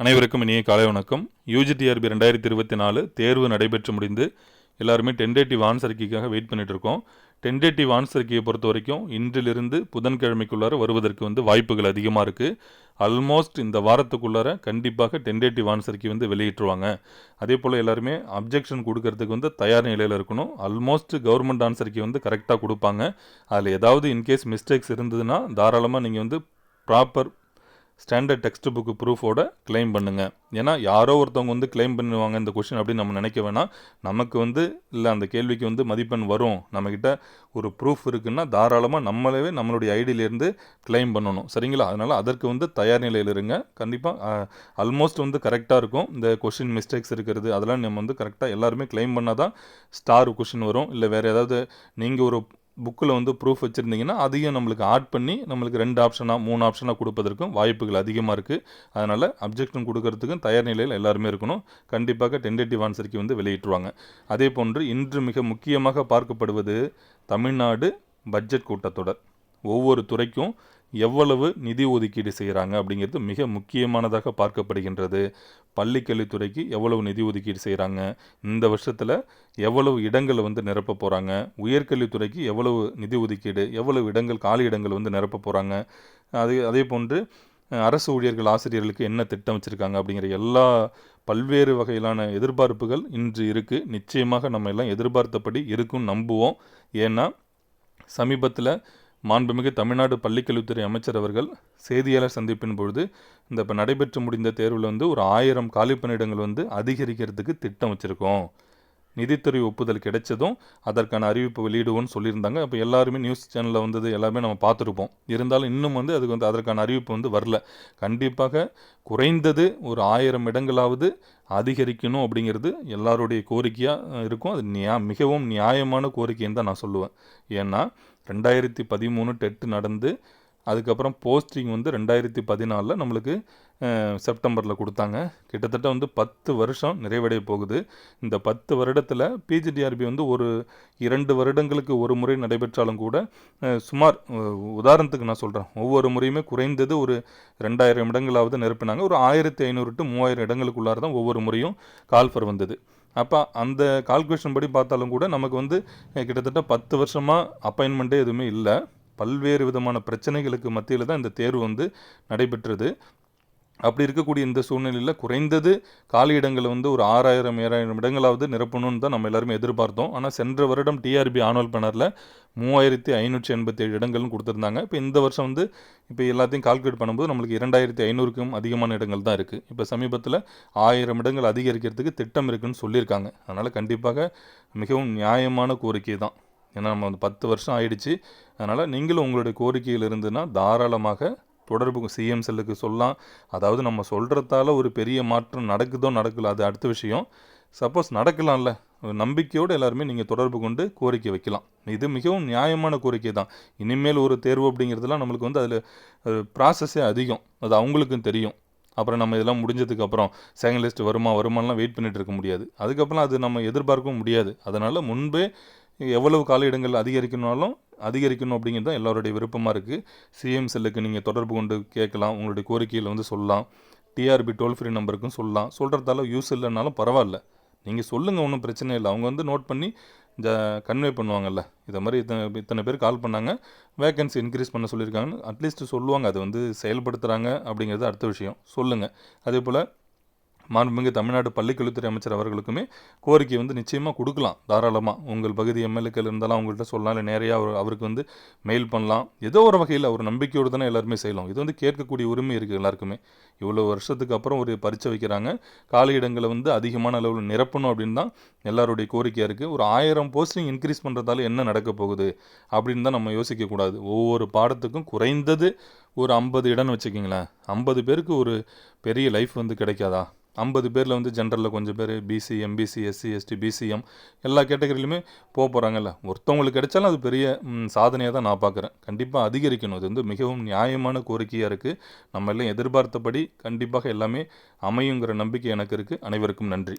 அனைவருக்கும் இனிய காலை வணக்கம். யூஜிடிஆர்பி ரெண்டாயிரத்தி இருபத்தி நாலு தேர்வு நடைபெற்று முடிந்து எல்லாருமே டென்டேட்டிவ் ஆன்சரிக்கைக்காக வெயிட் பண்ணிட்டு இருக்கோம். டென்டேட்டிவ் ஆன்சரிக்கையை பொறுத்த வரைக்கும் இன்றிலிருந்து புதன்கிழமைக்குள்ளார வருவதற்கு வந்து வாய்ப்புகள் அதிகமாக இருக்குது ஆல்மோஸ்ட் இந்த வாரத்துக்குள்ளார கண்டிப்பாக டென்டேட்டிவ் ஆன்சரிக்கை வந்து வெளியிட்டுருவாங்க. அதே போல் எல்லாருமே அப்ஜெக்ஷன் கொடுக்கறதுக்கு வந்து தயார் நிலையில் இருக்கணும். ஆல்மோஸ்ட் கவர்மெண்ட் ஆன்சரிக்கை வந்து கரெக்டாக கொடுப்பாங்க. அதில் ஏதாவது இன்கேஸ் மிஸ்டேக்ஸ் இருந்ததுன்னா தாராளமாக நீங்கள் வந்து ப்ராப்பர் ஸ்டாண்டர்ட் டெக்ஸ்ட் புக்கு ப்ரூஃபோட க்ளைம் பண்ணுங்கள் ஏன்னா யாரோ ஒருத்தவங்க வந்து கிளைம் பண்ணுவாங்க இந்த கொஷின் அப்படின்னு நம்ம நினைக்க வேணாம். நமக்கு வந்து இல்லை அந்த கேள்விக்கு வந்து மதிப்பெண் வரும். நம்மக்கிட்ட ஒரு ப்ரூஃப் இருக்குன்னா தாராளமாக நம்மளவே நம்மளுடைய ஐடியிலேருந்து க்ளைம் பண்ணணும். சரிங்களா? அதனால் அதற்கு வந்து தயார் நிலையில் இருங்க. கண்டிப்பாக ஆல்மோஸ்ட் வந்து கரெக்டாக இருக்கும். இந்த கொஷின் மிஸ்டேக்ஸ் இருக்கிறது அதெல்லாம் நம்ம வந்து கரெக்டாக எல்லாருமே க்ளைம் பண்ணால் தான் ஸ்டார் கொஷின் வரும். இல்லை வேறு ஏதாவது நீங்கள் ஒரு புக்கில் வந்து ப்ரூஃப் வச்சுருந்தீங்கன்னா அதையும் நம்மளுக்கு ஆட் பண்ணி நம்மளுக்கு ரெண்டு ஆப்ஷனாக மூணு ஆப்ஷனாக கொடுப்பதற்கும் வாய்ப்புகள் அதிகமாக இருக்குது அதனால் அப்ஜெக்ஷன் கொடுக்கறதுக்கும் தயார் நிலையில் எல்லாருமே இருக்கணும். கண்டிப்பாக டென்டேட்டிவ் ஆன்சருக்கு வந்து வெளியிட்டுருவாங்க. அதே போன்று இன்று மிக முக்கியமாக பார்க்கப்படுவது தமிழ்நாடு பட்ஜெட் கூட்டத்தொடர். ஒவ்வொரு துறைக்கும் எவ்வளவு நிதி ஒதுக்கீடு செய்கிறாங்க அப்படிங்கிறது மிக முக்கியமானதாக பார்க்கப்படுகின்றது. பள்ளிக்கல்வித்துறைக்கு எவ்வளவு நிதி ஒதுக்கீடு செய்கிறாங்க இந்த வருஷத்தில் எவ்வளவு இடங்களை வந்து நிரப்ப போகிறாங்க உயர்கல்வித்துறைக்கு எவ்வளவு நிதி ஒதுக்கீடு எவ்வளவு இடங்கள் காலி இடங்கள் வந்து நிரப்ப போகிறாங்க அதே அதே போன்று அரசு ஊழியர்கள் ஆசிரியர்களுக்கு என்ன திட்டம் வச்சுருக்காங்க அப்படிங்கிற எல்லா பல்வேறு வகையிலான எதிர்பார்ப்புகள் இன்று இருக்குது நிச்சயமாக நம்ம எல்லாம் எதிர்பார்த்தபடி இருக்கும் நம்புவோம். ஏன்னா சமீபத்தில் மாண்புமிகு தமிழ்நாடு பள்ளிக்கல்வித்துறை அமைச்சர் அவர்கள் செய்தியாளர் சந்திப்பின் பொழுது இந்த இப்போ நடைபெற்று முடிந்த தேர்வில் வந்து ஒரு ஆயிரம் காலிப்பணியிடங்கள் வந்து அதிகரிக்கிறதுக்கு திட்டம் வச்சுருக்கோம். நிதித்துறை ஒப்புதல் கிடைச்சதும் அதற்கான அறிவிப்பு வெளியிடுவோம்னு சொல்லியிருந்தாங்க. அப்போ எல்லாருமே நியூஸ் சேனலில் வந்தது எல்லாமே நம்ம பார்த்துருப்போம். இருந்தாலும் இன்னும் வந்து அதுக்கு வந்து அதற்கான அறிவிப்பு வந்து வரல. கண்டிப்பாக குறைந்தது ஒரு ஆயிரம் இடங்களாவது அதிகரிக்கணும் அப்படிங்கிறது எல்லாருடைய கோரிக்கையாக இருக்கும். அது நியா மிகவும் நியாயமான கோரிக்கைன்னு தான் நான் சொல்லுவேன். ஏன்னா ரெண்டாயிரத்தி பதிமூணு டெட்டு நடந்து அதுக்கப்புறம் போஸ்டிங் வந்து ரெண்டாயிரத்தி பதினாலில் நம்மளுக்கு செப்டம்பரில் கொடுத்தாங்க. கிட்டத்தட்ட வந்து பத்து வருஷம் நிறைவடைய போகுது. இந்த பத்து வருடத்தில் பிஜிடிஆர்பி வந்து ஒரு இரண்டு வருடங்களுக்கு ஒரு முறை நடைபெற்றாலும் கூட சுமார் உதாரணத்துக்கு நான் சொல்கிறேன் ஒவ்வொரு முறையுமே குறைந்தது ஒரு ரெண்டாயிரம் இடங்களாவது நிரப்பினாங்க. ஒரு ஆயிரத்தி ஐநூறு டு மூவாயிரம் இடங்களுக்குள்ளார தான் ஒவ்வொரு முறையும் கால்ஃபர் வந்தது. அப்போ அந்த கால்குலேஷன் படி பார்த்தாலும் கூட நமக்கு வந்து கிட்டத்தட்ட பத்து வருஷமாக அப்பாயின்மெண்ட்டே எதுவுமே இல்லை. பல்வேறு விதமான பிரச்சனைகளுக்கு மத்தியில் தான் இந்த தேர்வு வந்து நடைபெற்றது. அப்படி இருக்கக்கூடிய இந்த சூழ்நிலையில் குறைந்தது காலி இடங்களை வந்து ஒரு ஆறாயிரம் ஏழாயிரம் இடங்களாவது நிரப்பணும்னு தான் நம்ம எல்லாருமே எதிர்பார்த்தோம். ஆனால் சென்ற வருடம் டிஆர்பி ஆனுவல் பேனரில் மூவாயிரத்தி ஐநூற்றி எண்பத்தேழு இடங்களும் இடங்கள்னு கொடுத்துருந்தாங்க. இப்போ இந்த வருஷம் வந்து இப்போ எல்லாத்தையும் கால்குலேட் பண்ணும்போது நம்மளுக்கு இரண்டாயிரத்தி ஐநூறுக்கும் அதிகமான இடங்கள் தான் இருக்குது இப்போ சமீபத்தில் ஆயிரம் இடங்கள் அதிகரிக்கிறதுக்கு திட்டம் இருக்குன்னு சொல்லியிருக்காங்க. அதனால் கண்டிப்பாக மிகவும் நியாயமான கோரிக்கை தான். ஏன்னா நம்ம வந்து பத்து வருஷம் ஆயிடுச்சு. அதனால் நீங்களும் உங்களுடைய கோரிக்கையில் இருந்துன்னா தாராளமாக தொடர்பு சிஎம் செல்லுக்கு சொல்லலாம். அதாவது நம்ம சொல்கிறதால ஒரு பெரிய மாற்றம் நடக்குதோ நடக்கல அது அடுத்த விஷயம். சப்போஸ் நடக்கலாம்ல. நம்பிக்கையோடு எல்லாருமே நீங்கள் தொடர்பு கொண்டு கோரிக்கை வைக்கலாம். இது மிகவும் நியாயமான கோரிக்கை தான். இனிமேல் ஒரு தேர்வு அப்படிங்கிறதுலாம் நம்மளுக்கு வந்து அதில் ப்ராசஸே அதிகம். அது அவங்களுக்கும் தெரியும். அப்புறம் நம்ம இதெல்லாம் முடிஞ்சதுக்கப்புறம் செகண்ட் லிஸ்ட் வருமா வருமானலாம் வெயிட் பண்ணிகிட்டு இருக்க முடியாது. அதுக்கப்புறம் அது நம்ம எதிர்பார்க்கவும் முடியாது. அதனால் முன்பே எவ்வளவு கால இடங்கள் அதிகரிக்கணும்னாலும் அதிகரிக்கணும் அப்படிங்கிறது தான் எல்லாருடைய விருப்பமாக இருக்குது சிஎம் செல்லுக்கு நீங்கள் தொடர்பு கொண்டு கேட்கலாம். உங்களுடைய கோரிக்கையில் வந்து சொல்லலாம். டிஆர்பி டோல் ஃப்ரீ நம்பருக்கும் சொல்லலாம். சொல்கிறதால யூஸ் இல்லைனாலும் பரவாயில்ல. நீங்கள் சொல்லுங்கள் ஒன்றும் பிரச்சனை இல்லை. அவங்க வந்து நோட் பண்ணி ஜ கன்வே பண்ணுவாங்கல்ல. இதை மாதிரி இத்தனை இத்தனை பேர் கால் பண்ணாங்க. வேக்கன்சி இன்க்ரீஸ் பண்ண சொல்லியிருக்காங்கன்னு அட்லீஸ்ட் சொல்லுவாங்க. அதை வந்து செயல்படுத்துகிறாங்க அப்படிங்கிறது அடுத்த விஷயம். சொல்லுங்கள் அதே போல் மாண்புமிகு தமிழ்நாடு பள்ளிக்கல்வித்துறை அமைச்சர் அவர்களுக்குமே கோரிக்கை வந்து நிச்சயமாக கொடுக்கலாம். தாராளமாக உங்கள் பகுதி எம்எல்ஏக்கள் இருந்தாலும் அவங்கள்ட்ட சொல்லலாம் இல்லை நேரையாக அவர் அவருக்கு வந்து மெயில் பண்ணலாம். ஏதோ ஒரு வகையில் ஒரு நம்பிக்கையோடு தானே எல்லாருமே செய்யலாம். இது வந்து கேட்கக்கூடிய உரிமை இருக்குது எல்லாருக்குமே. இவ்வளோ வருஷத்துக்கு அப்புறம் ஒரு பரீட்சை வைக்கிறாங்க. காலி இடங்களை வந்து அதிகமான அளவில் நிரப்பணும் அப்படின்னு தான் எல்லாருடைய கோரிக்கையாக இருக்குது ஒரு ஆயிரம் போஸ்டிங் இன்க்ரீஸ் பண்ணுறதால என்ன நடக்க போகுது அப்படின்னு தான் நம்ம யோசிக்கக்கூடாது ஒவ்வொரு பாடத்துக்கும் குறைந்தது ஒரு ஐம்பது இடம்னு வச்சுக்கிங்களேன். ஐம்பது பேருக்கு ஒரு பெரிய லைஃப் வந்து கிடைக்காதா? ஐம்பது பேரில் வந்து ஜென்ரலில் கொஞ்சம் பேர் BC MBC SC ST BCM எல்லா கேட்டகரியிலுமே போக போகிறாங்கல்ல ஒருத்தவங்களுக்கு கிடைச்சாலும் அது பெரிய சாதனையாக தான் நான் பார்க்குறேன் கண்டிப்பாக அதிகரிக்கணும். அது வந்து மிகவும் நியாயமான கோரிக்கையாக இருக்குது நம்ம எல்லாம் எதிர்பார்த்தபடி கண்டிப்பாக எல்லாமே அமையுங்கிற நம்பிக்கை எனக்கு இருக்குது அனைவருக்கும் நன்றி.